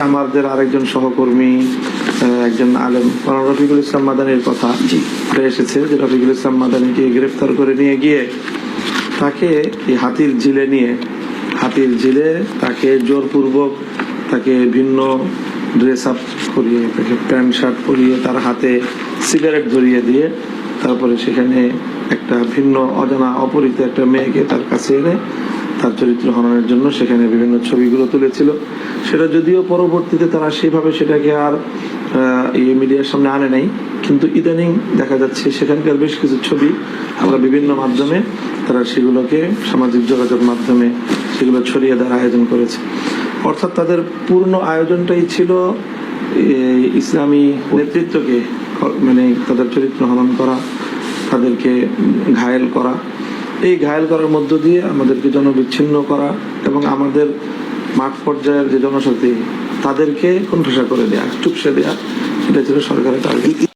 আমাদের আরেকজন সহকর্মী একজন আলেম। রফিকুল ইসলাম মাদানির কথা এসেছে যে রফিকুল ইসলাম মাদানিকে গ্রেফতার করে নিয়ে গিয়ে তাকে এই হাতির ঝিলে নিয়ে হাতির ঝিলে তাকে জোরপূর্বক তাকে ভিন্ন ড্রেস আপ করিয়ে তাকে প্যান্ট শার্ট পরিয়ে তার হাতে সিগারেট ধরিয়ে দিয়ে তারপরে সেখানে একটা ভিন্ন অজানা অপরিচিত একটা মেয়েকে তার কাছে এনে তার চরিত্র হননের জন্য সেখানে বিভিন্ন ছবিগুলো তুলেছিল। সেটা যদিও পরবর্তীতে তারা সেভাবে সেটাকে আর এই মিডিয়ার সামনে আনে নাই। কিন্তু ইদানিং দেখা যাচ্ছে সেখানকার বেশ কিছু ছবি আমরা বিভিন্ন মাধ্যমে তারা সেগুলোকে সামাজিক যোগাযোগ মাধ্যমে সেগুলো ছড়িয়ে দেওয়ার আয়োজন করেছে। অর্থাৎ তাদের পূর্ণ আয়োজনটাই ছিল ইসলামী নেতৃত্বকে মানে তাদের চরিত্র হনন করা, তাদেরকে ঘায়েল করা। এই ঘায়ল করার মধ্য দিয়ে আমাদেরকে জনবিচ্ছিন্ন করা এবং আমাদের মাঠ পর্যায়ের যে জনশক্তি তাদেরকে কণ্ঠসা করে দেয়া, চুপসে দেয়া, এটা ছিল সরকারের টার্গেট